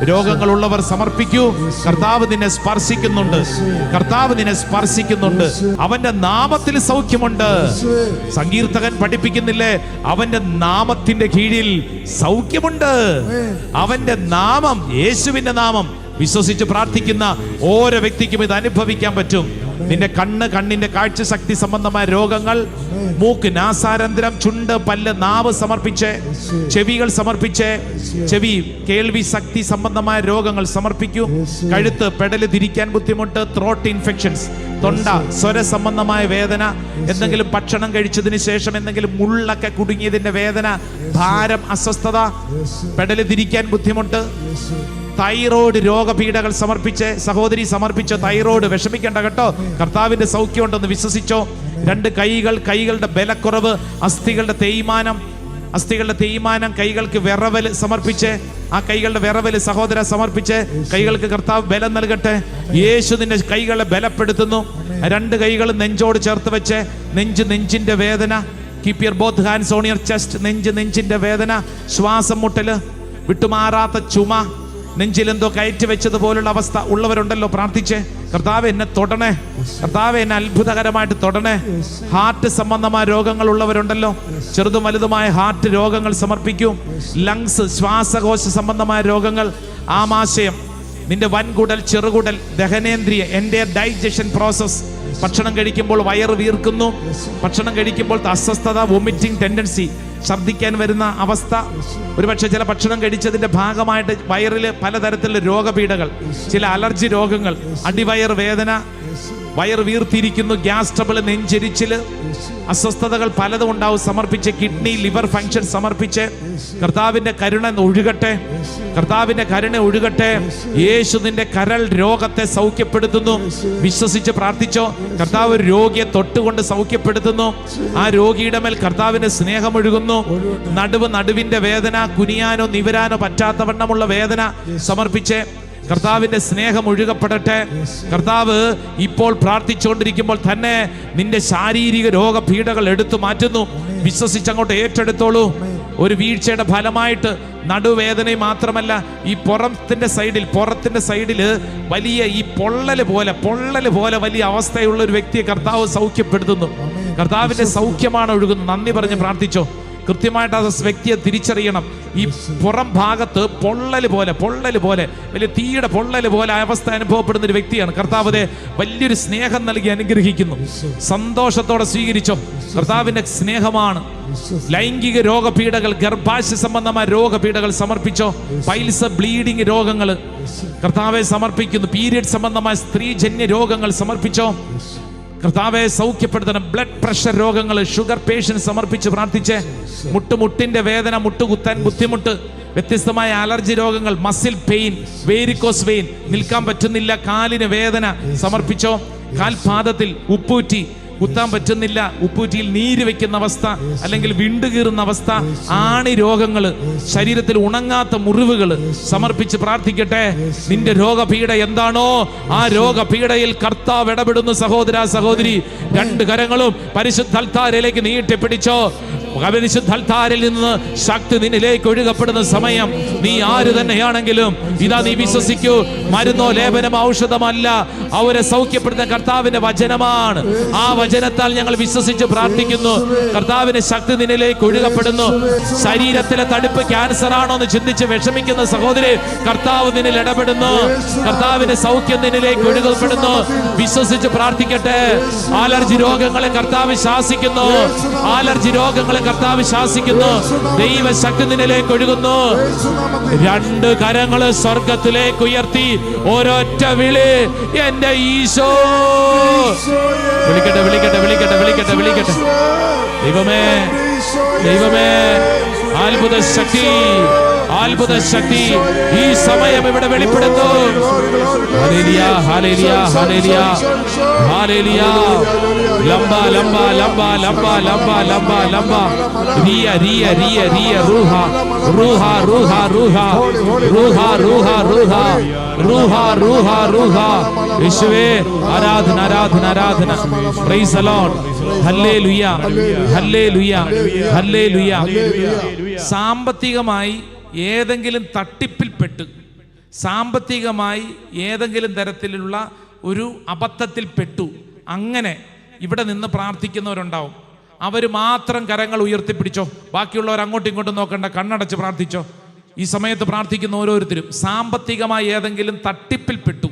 രോഗങ്ങളുള്ളവർ സമർപ്പിക്കൂ. കർത്താവ് നിന്നെ സ്പർശിക്കുന്നുണ്ട്. കർത്താവ് നിന്നെ സ്പർശിക്കുന്നുണ്ട്. അവന്റെ നാമത്തിൽ സൗഖ്യമുണ്ട്. സങ്കീർത്തകൻ പഠിപ്പിക്കുന്നില്ലേ? അവന്റെ നാമത്തിന്റെ കീഴിൽ സൗഖ്യമുണ്ട്. അവന്റെ നാമം യേശുവിന്റെ നാമം വിശ്വസിച്ച് പ്രാർത്ഥിക്കുന്ന ഓരോ വ്യക്തിക്കും ഇത് അനുഭവിക്കാൻ പറ്റും. നിന്റെ കണ്ണ് കണ്ണിന്റെ കാഴ്ചശക്തി സംബന്ധമായ രോഗങ്ങൾ മൂക്ക് നാസാരന്ധ്രം ചുണ്ട് പല്ല് നാവ് സമർപ്പിച്ച് ചെവികൾ സമർപ്പിച്ച് ചെവി കേൾവി ശക്തി സംബന്ധമായ രോഗങ്ങൾ സമർപ്പിക്കൂ. കഴുത്ത് പെടൽ തിരിക്കാൻ ബുദ്ധിമുട്ട് ത്രോട്ട് ഇൻഫെക്ഷൻസ് തൊണ്ട സ്വര സംബന്ധമായ വേദന എന്തെങ്കിലും ഭക്ഷണം കഴിച്ചതിന് ശേഷം എന്തെങ്കിലും മുള്ളൊക്കെ കുടുങ്ങിയതിന്റെ വേദന ഭാരം അസ്വസ്ഥത പെടൽ തിരിക്കാൻ ബുദ്ധിമുട്ട് തൈറോയ്ഡ് രോഗപീഠകൾ സമർപ്പിച്ച് സഹോദരി സമർപ്പിച്ച തൈറോയ്ഡ് വിഷമിക്കേണ്ട കേട്ടോ. കർത്താവിന്റെ സൗഖ്യമുണ്ടെന്ന് വിശ്വസിച്ചോ? രണ്ട് കൈകൾ കൈകളുടെ ബലക്കുറവ് അസ്ഥികളുടെ തേയ്മാനം അസ്ഥികളുടെ തേയ്മാനം കൈകൾക്ക് വിറവൽ സമർപ്പിച്ച് ആ കൈകളുടെ വിറവൽ സഹോദര സമർപ്പിച്ച് കൈകൾക്ക് കർത്താവ് ബലം നൽകട്ടെ. യേശു നിന്റെ കൈകളെ ബലപ്പെടുത്തുന്നു. രണ്ട് കൈകളും നെഞ്ചോട് ചേർത്ത് വെച്ച് നെഞ്ച് നെഞ്ചിന്റെ വേദന. Keep your both hands on your chest നെഞ്ച് നെഞ്ചിന്റെ വേദന. ശ്വാസം മുട്ടൽ വിട്ടുമാറാത്ത ചുമ. നെഞ്ചിലെന്തോ കയറ്റി വെച്ചതുപോലുള്ള അവസ്ഥ ഉള്ളവരുണ്ടല്ലോ. പ്രാർത്ഥിച്ച്. കർത്താവ് എന്നെ തൊടണേ. കർത്താവ് എന്നെ അത്ഭുതകരമായിട്ട് തൊടണേ. ഹാർട്ട് സംബന്ധമായ രോഗങ്ങൾ ഉള്ളവരുണ്ടല്ലോ. ചെറുതും വലുതുമായ ഹാർട്ട് രോഗങ്ങൾ സമർപ്പിക്കൂ. ലങ്സ് ശ്വാസകോശ സംബന്ധമായ രോഗങ്ങൾ. ആമാശയം. നിന്റെ വൻകുടൽ ചെറുകുടൽ ദഹനേന്ദ്രിയ എന്റെ ഡൈജഷൻ പ്രോസസ്. ഭക്ഷണം കഴിക്കുമ്പോൾ വയറ് വീർക്കുന്നു. ഭക്ഷണം കഴിക്കുമ്പോൾ അസ്വസ്ഥത വൊമിറ്റിംഗ് ടെൻഡൻസി. ഛർദ്ദിക്കാൻ വരുന്ന അവസ്ഥ. ഒരുപക്ഷെ ചില ഭക്ഷണം കഴിച്ചതിന്റെ ഭാഗമായിട്ട് വയറിൽ പലതരത്തിലുള്ള രോഗപീഠകൾ ചില അലർജി രോഗങ്ങൾ അടിവയർ വേദന വയർ വീർത്തിരിക്കുന്നു ഗ്യാസ് ട്രബിൾ നെഞ്ചരിച്ചിൽ. അസ്വസ്ഥതകൾ പലതും ഉണ്ടാവും. സമർപ്പിച്ച് കിഡ്നി ലിവർ ഫങ്ഷൻ സമർപ്പിച്ച്. കർത്താവിന്റെ കരുണ ഒഴുകട്ടെ. കർത്താവിന്റെ കരുണ ഒഴുകട്ടെ. യേശു നിന്റെ കരൾ രോഗത്തെ സൗഖ്യപ്പെടുത്തുന്നു. വിശ്വസിച്ച് പ്രാർത്ഥിച്ചോ? കർത്താവ് രോഗിയെ തൊട്ടുകൊണ്ട് സൗഖ്യപ്പെടുത്തുന്നു. ആ രോഗിയുടെ മേൽ കർത്താവിന്റെ സ്നേഹം ഒഴുകുന്നു. നടുവ് നടുവിന്റെ വേദന കുനിയാനോ നിവരാനോ പറ്റാത്തവണ്ണമുള്ള വേദന സമർപ്പിച്ച് കർത്താവിന്റെ സ്നേഹം ഒഴുകപ്പെടട്ടെ. കർത്താവ് ഇപ്പോൾ പ്രാർത്ഥിച്ചുകൊണ്ടിരിക്കുമ്പോൾ തന്നെ നിന്റെ ശാരീരിക രോഗപീഠകൾ എടുത്തു മാറ്റുന്നു. വിശ്വസിച്ചങ്ങോട്ട് ഏറ്റെടുത്തോളൂ. ഒരു വീഴ്ചയുടെ ഫലമായിട്ട് നടുവേദനയും മാത്രമല്ല ഈ പുറത്തിന്റെ സൈഡിൽ പുറത്തിന്റെ സൈഡിൽ വലിയ ഈ പൊള്ളൽ പോലെ പൊള്ളൽ പോലെ വലിയ അവസ്ഥയുള്ള ഒരു വ്യക്തിയെ കർത്താവ് സൗഖ്യപ്പെടുത്തുന്നു. കർത്താവിന്റെ സൗഖ്യമാണ് ഒഴുകുന്നത്. നന്ദി പറഞ്ഞ് പ്രാർത്ഥിച്ചോ. കൃത്യമായിട്ട് ആ വ്യക്തിയെ തിരിച്ചറിയണം. ഈ പുറം ഭാഗത്ത് പൊള്ളൽ പോലെ പൊള്ളൽ പോലെ വലിയ തീയുടെ പൊള്ളൽ പോലെ അവസ്ഥ അനുഭവപ്പെടുന്ന ഒരു വ്യക്തിയാണ്. കർത്താവിനെ വലിയൊരു സ്നേഹം നൽകി അനുഗ്രഹിക്കുന്നു. സന്തോഷത്തോടെ സ്വീകരിച്ചോ കർത്താവിന്റെ സ്നേഹമാണ്. ലൈംഗിക രോഗപീഠകൾ ഗർഭാശയ സംബന്ധമായ രോഗപീഠകൾ സമർപ്പിച്ചോ? പൈൽസ് ബ്ലീഡിംഗ് രോഗങ്ങൾ കർത്താവെ സമർപ്പിക്കുന്നു. പീരിയഡ് സംബന്ധമായ സ്ത്രീജന്യ രോഗങ്ങൾ സമർപ്പിച്ചോ? കർത്താവെ സൗഖ്യപ്പെടുത്തണം. ബ്ലഡ് പ്രഷർ രോഗങ്ങൾ ഷുഗർ പേഷ്യൻ സമർപ്പിച്ച് പ്രാർത്ഥിച്ച് മുട്ടുമുട്ടിന്റെ വേദന മുട്ടുകുത്താൻ ബുദ്ധിമുട്ട് വ്യത്യസ്തമായ അലർജി രോഗങ്ങൾ മസിൽ പെയിൻ വേരിക്കോസ് വെയിൻ നിൽക്കാൻ പറ്റുന്നില്ല കാലിന് വേദന സമർപ്പിച്ചോ കാൽപാദത്തിൽ ഉപ്പൂറ്റി കുത്താൻ പറ്റുന്നില്ല. ഉപ്പൂറ്റിയിൽ നീര് വെക്കുന്ന അവസ്ഥ അല്ലെങ്കിൽ വിണ്ടുകീറുന്ന അവസ്ഥ ആണി രോഗങ്ങൾ ശരീരത്തിൽ ഉണങ്ങാത്ത മുറിവുകൾ സമർപ്പിച്ച് പ്രാർത്ഥിക്കട്ടെ. നിന്റെ രോഗപീഠ എന്താണോ ആ രോഗപീഠയിൽ കർത്താവ് ഇടപെടുന്നു സഹോദര സഹോദരി. രണ്ട് കരങ്ങളും പരിശുദ്ധ അൽത്താരയിലേക്ക് നീട്ടി പിടിച്ചോ പരിശുദ്ധ അൽത്താരിൽ നിന്ന് ശക്തി നിന്നിലേക്ക് ഒഴുകപ്പെടുന്ന സമയം. നീ ആര് തന്നെയാണെങ്കിലും ഇതാ നീ വിശ്വസിക്കൂ. മരുന്നോ ലേപനമോ ഔഷധമല്ല. അവരെ സൗഖ്യപ്പെടുന്ന കർത്താവിന്റെ വചനമാണ്. ആ വചനത്താൽ ഞങ്ങൾ വിശ്വസിച്ച് പ്രാർത്ഥിക്കുന്നു. കർത്താവിന്റെ ശക്തി നിന്നിലേക്ക് ഒഴുകപ്പെടുന്നു. ശരീരത്തിലെ തടുപ്പ് ക്യാൻസർ ആണോ എന്ന് ചിന്തിച്ച് വിഷമിക്കുന്ന സഹോദരി കർത്താവ് നിന്നിൽ ഇടപെടുന്നു. കർത്താവിന്റെ സൗഖ്യം നിന്നിലേക്ക് ഒഴുകപ്പെടുന്നു. വിശ്വസിച്ച് പ്രാർത്ഥിക്കട്ടെ. അലർജി രോഗങ്ങളെ കർത്താവ് ശാസിക്കുന്നു. അലർജി രോഗങ്ങളെ കർത്താവ് ശാസിക്കുന്നു. ദൈവശക്തി നിന്നിലേക്ക് ഒഴുകുന്നു. രണ്ട് കരങ്ങൾ സ്വർഗത്തിലേക്ക് ഉയർത്തി. ഒരൊറ്റ വിളി എന്റെ ഈശോ. വിളിക്കട്ടെ വിളിക്കട്ടെ വിളിക്കട്ടെ വിളിക്കട്ടെ വിളിക്കട്ടെ. ദൈവമേ ദൈവമേ അത്ഭുത ശക്തി. അത്ഭുത ശക്തി ഈ സമയം ഇവിടെ വെളിപ്പെടുത്തു. Hallelujah hallelujah hallelujah hallelujah. ലംബ ലംബ ലംബ ലംബ ലംബ ലംബ ലംബ. റിയ റിയ റിയ റിയ റൂഹ. റൂഹ റൂഹ റൂഹ. റൂഹ റൂഹ റൂഹ. റൂഹ റൂഹ റൂഹ. ആരാധന ആരാധന ആരാധന. Praise alone hallelujah hallelujah hallelujah. സാമ്പത്തികമായി ഏതെങ്കിലും തട്ടിപ്പിൽപ്പെട്ട് സാമ്പത്തികമായി ഏതെങ്കിലും തരത്തിലുള്ള ഒരു അബദ്ധത്തിൽപ്പെട്ടു അങ്ങനെ ഇവിടെ നിന്ന് പ്രാർത്ഥിക്കുന്നവരുണ്ടാവും. അവർ മാത്രം കരങ്ങൾ ഉയർത്തിപ്പിടിച്ചോ ബാക്കിയുള്ളവർ അങ്ങോട്ടും ഇങ്ങോട്ടും നോക്കണ്ട കണ്ണടച്ച് പ്രാർത്ഥിച്ചോ. ഈ സമയത്ത് പ്രാർത്ഥിക്കുന്ന ഓരോരുത്തരും സാമ്പത്തികമായി ഏതെങ്കിലും തട്ടിപ്പിൽപ്പെട്ടു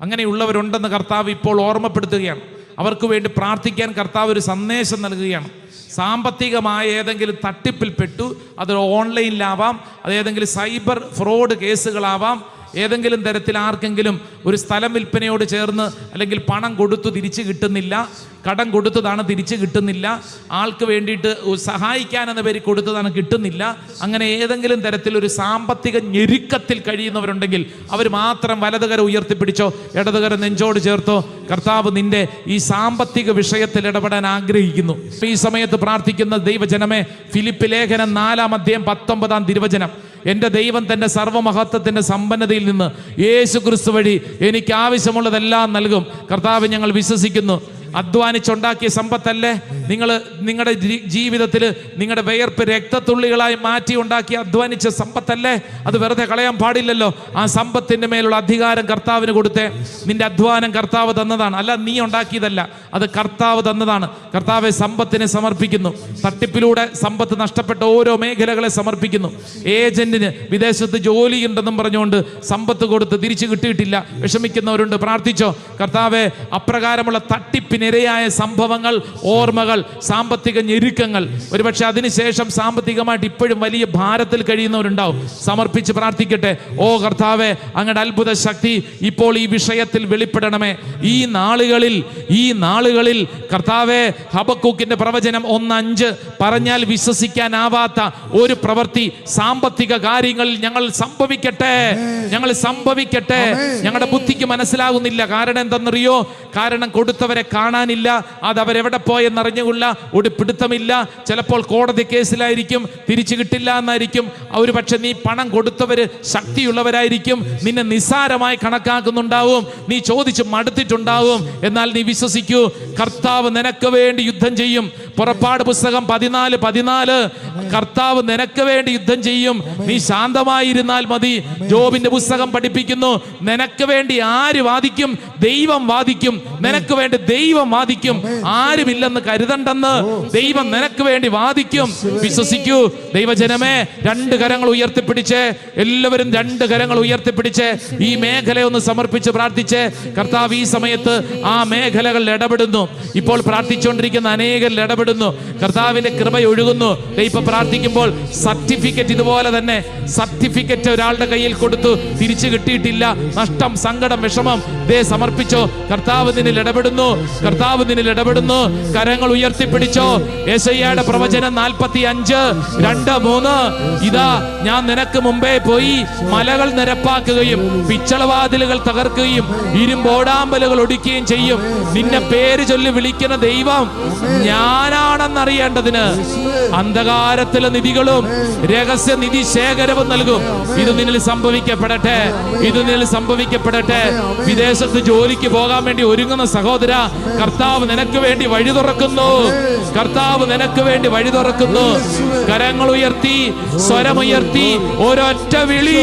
അങ്ങനെയുള്ളവരുണ്ടെന്ന് കർത്താവ് ഇപ്പോൾ ഓർമ്മപ്പെടുത്തുകയാണ്. അവർക്ക് വേണ്ടി പ്രാർത്ഥിക്കാൻ കർത്താവ് ഒരു സന്ദേശം നൽകുകയാണ്. സാമ്പത്തികമായ ഏതെങ്കിലും തട്ടിപ്പിൽപ്പെട്ടു അത് ഓൺലൈനിലാവാം അത് ഏതെങ്കിലും സൈബർ ഫ്രോഡ് കേസുകളാവാം ഏതെങ്കിലും തരത്തിൽ ആർക്കെങ്കിലും ഒരു സ്ഥലം വിൽപ്പനയോട് ചേർന്ന് അല്ലെങ്കിൽ പണം കൊടുത്തു തിരിച്ചു കിട്ടുന്നില്ല കടം കൊടുത്തതാണ് തിരിച്ചു കിട്ടുന്നില്ല ആൾക്ക് വേണ്ടിയിട്ട് സഹായിക്കാനെന്ന പേര് കൊടുത്തതാണ് കിട്ടുന്നില്ല അങ്ങനെ ഏതെങ്കിലും തരത്തിൽ ഒരു സാമ്പത്തിക ഞെരുക്കത്തിൽ കഴിയുന്നവരുണ്ടെങ്കിൽ അവർ മാത്രം വലതുകര ഉയർത്തിപ്പിടിച്ചോ ഇടതുകര നെഞ്ചോട് ചേർത്തോ കർത്താവ് നിന്റെ ഈ സാമ്പത്തിക വിഷയത്തിൽ ഇടപെടാൻ ആഗ്രഹിക്കുന്നു. ഈ സമയത്ത് പ്രാർത്ഥിക്കുന്ന ദൈവജനമേ ഫിലിപ്പ് ലേഖനം നാലാം അധ്യയം പത്തൊമ്പതാം തിരുവചനം. എന്റെ ദൈവം തന്റെ സർവമഹത്വത്തിന്റെ സമ്പന്നതയിൽ നിന്ന് യേശു ക്രിസ്തു വഴി എനിക്ക് ആവശ്യമുള്ളതെല്ലാം നൽകും. കർത്താവ് ഞങ്ങൾ വിശ്വസിക്കുന്നു. അധ്വാനിച്ചുണ്ടാക്കിയ സമ്പത്തല്ലേ? നിങ്ങൾ നിങ്ങളുടെ ജീവിതത്തിൽ നിങ്ങളുടെ വിയർപ്പ് രക്തത്തുള്ളികളായി മാറ്റി ഉണ്ടാക്കി അധ്വാനിച്ച സമ്പത്തല്ലേ? അത് വെറുതെ കളയാൻ പാടില്ലല്ലോ. ആ സമ്പത്തിന്റെ മേലുള്ള അധികാരം കർത്താവിന് കൊടുത്തേ. നിന്റെ അധ്വാനം കർത്താവ് തന്നതാണ്. അല്ല നീ ഉണ്ടാക്കിയതല്ല. അത് കർത്താവ് തന്നതാണ്. കർത്താവെ സമ്പത്തിനെ സമർപ്പിക്കുന്നു. തട്ടിപ്പിലൂടെ സമ്പത്ത് നഷ്ടപ്പെട്ട ഓരോ മേഖലകളെ സമർപ്പിക്കുന്നു. ഏജന്റിന് വിദേശത്ത് ജോലിയുണ്ടെന്നും പറഞ്ഞുകൊണ്ട് സമ്പത്ത് കൊടുത്ത് തിരിച്ചു കിട്ടിയിട്ടില്ല. വിഷമിക്കുന്നവരുണ്ട്. പ്രാർത്ഥിച്ചോ? കർത്താവെ അപ്രകാരമുള്ള തട്ടിപ്പിനിരയായ സംഭവങ്ങൾ ഓർമ്മകൾ സാമ്പത്തിക ഞെരുക്കങ്ങൾ. ഒരുപക്ഷെ അതിനുശേഷം സാമ്പത്തികമായിട്ട് ഇപ്പോഴും വലിയ ഭാരത്തിൽ കഴിയുന്നവരുണ്ടാവും. സമർപ്പിച്ച് പ്രാർത്ഥിക്കട്ടെ. ഓ കർത്താവെ അങ്ങയുടെ അത്ഭുത ശക്തി ഇപ്പോൾ ഈ വിഷയത്തിൽ വെളിപ്പെടണമേ. ഈ നാളുകളിൽ ഈ നാളുകളിൽ കർത്താവെ ഹബക്കൂക്കിന്റെ പ്രവചനം ഒന്നഞ്ച് പറഞ്ഞാൽ വിശ്വസിക്കാനാവാത്ത ഒരു പ്രവൃത്തി സാമ്പത്തിക കാര്യങ്ങളിൽ ഞങ്ങൾ സംഭവിക്കട്ടെ. ഞങ്ങൾ സംഭവിക്കട്ടെ. ഞങ്ങളുടെ ബുദ്ധിക്ക് മനസ്സിലാകുന്നില്ല കാരണം എന്തെന്നറിയോ? കാരണം കൊടുത്തവരെ കാണാനില്ല. അത് അവരെവിടെ പോയെന്നറിഞ്ഞുകൊള്ള ഒരു പിടുത്തമില്ല. ചിലപ്പോൾ കോടതി കേസിലായിരിക്കും തിരിച്ചു കിട്ടില്ല എന്നായിരിക്കും. ഒരു പക്ഷെ നീ പണം കൊടുത്തവര് ശക്തിയുള്ളവരായിരിക്കും. നിന്നെ നിസ്സാരമായി കണക്കാക്കുന്നുണ്ടാവും. നീ ചോദിച്ച് മടുത്തിട്ടുണ്ടാവും. എന്നാൽ നീ വിശ്വസിക്കൂ കർത്താവ് നിനക്ക് വേണ്ടി യുദ്ധം ചെയ്യും. പുറപ്പാട് പുസ്തകം പതിനാല് പതിനാല്. കർത്താവ് നിനക്ക് വേണ്ടി യുദ്ധം ചെയ്യും. നീ ശാന്തമായിരുന്നാൽ മതി. ജോബിന്റെ പുസ്തകം പഠിപ്പിക്കുന്നു. നിനക്ക് വേണ്ടി ആര് വാദിക്കും? ദൈവം വാദിക്കും. നിനക്ക് വേണ്ടി ദൈവം വാദിക്കും. ആരുമില്ലെന്ന് കരുതണ്ടെന്ന് ദൈവം നിനക്ക് വേണ്ടി വാദിക്കും. വിശ്വസിക്കൂ. ദൈവജനമേ രണ്ട് കരങ്ങൾ ഉയർത്തിപ്പിടിച്ച് എല്ലാവരും രണ്ട് കരങ്ങൾ ഉയർത്തിപ്പിടിച്ച് ഈ മേഖല ഒന്ന് സമർപ്പിച്ച് പ്രാർത്ഥിച്ച് കർത്താവ് ഈ സമയത്ത് ആ മേഖലകളിൽ ഇടപെടുന്നു. ഇപ്പോൾ പ്രാർത്ഥിച്ചുകൊണ്ടിരിക്കുന്ന അനേകരിൽ ഇടപെടുന്നു. കർത്താവിന്റെ കൃപ ഒഴുകുന്നു. ഇപ്പൊ പ്രാർത്ഥിക്കുമ്പോൾ സർട്ടിഫിക്കറ്റ് ഇതുപോലെ തന്നെ സർട്ടിഫിക്കറ്റ് ഒരാളുടെ കയ്യിൽ കൊടുത്തു തിരിച്ചു കിട്ടിയിട്ടില്ല. നഷ്ടം സങ്കടം വിഷമം ദേ സമർപ്പിച്ചോ. കർത്താവ് നിന്നിൽ ഇടപെടുന്നു. കർത്താവ് നിന്നിൽ ഇടപെടുന്നു. കരങ്ങൾ ഉയർത്തിപ്പിടിച്ചോ. യേശയ്യയുടെ പ്രവചനം നാൽപ്പത്തി അഞ്ച് രണ്ട് മൂന്ന്. ഇതാ ഞാൻ നിനക്ക് മുമ്പേ പോയി മലകൾ നിരപ്പാക്കുകയും പിച്ചളവാതിലുകൾ തകർക്കുകയും ഇരുമ്പോടാമ്പലുകൾ ഒടിക്കുകയും ചെയ്യും. നിന്നെ പേര് ചൊല്ലി വിളിക്കുന്ന ദൈവം ഞാനാണെന്നറിയേണ്ടതിന് അന്ധകാരത്തിലെ നിധികളും രഹസ്യ നിധി ശേഖരവും നൽകും. ഇത് നിന്നിൽ സംഭവിക്കപ്പെടട്ടെ. ഇത് നിന്നിൽ സംഭവിക്കപ്പെടട്ടെ. വിദേശത്ത് ജോലിക്ക് പോകാൻ വേണ്ടി ഒരുങ്ങുന്ന സഹോദര കർത്താവ് നിനക്ക് വേണ്ടി വഴി തുറക്കുന്നു. കർത്താവ് നിനക്ക് വേണ്ടി വഴി തുറക്കുന്നു. കരങ്ങൾ ഉയർത്തി സ്വരമുയർത്തി ഒരൊറ്റ വിളി.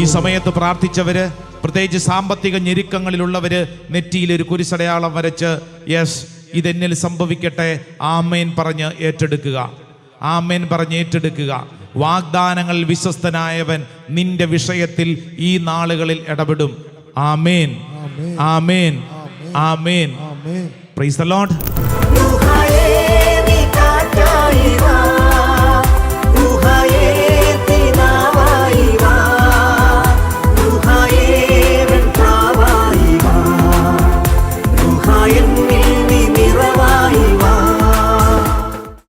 ഈ സമയത്ത് പ്രാർത്ഥിച്ചവര് പ്രത്യേകിച്ച് സാമ്പത്തിക ഞെരുക്കങ്ങളിലുള്ളവർ നെറ്റിയിൽ ഒരു കുരിശടയാളം വരച്ച് യെസ് ഇതെന്നിൽ സംഭവിക്കട്ടെ ആമേൻ പറഞ്ഞ് ഏറ്റെടുക്കുക. ആമേൻ പറഞ്ഞ് ഏറ്റെടുക്കുക. വാഗ്ദാനങ്ങൾ വിശ്വസ്തനായവൻ നിന്റെ വിഷയത്തിൽ ഈ നാളുകളിൽ ഇടപെടും. ആമേൻ. ആമേൻ. ആമേൻ. Price load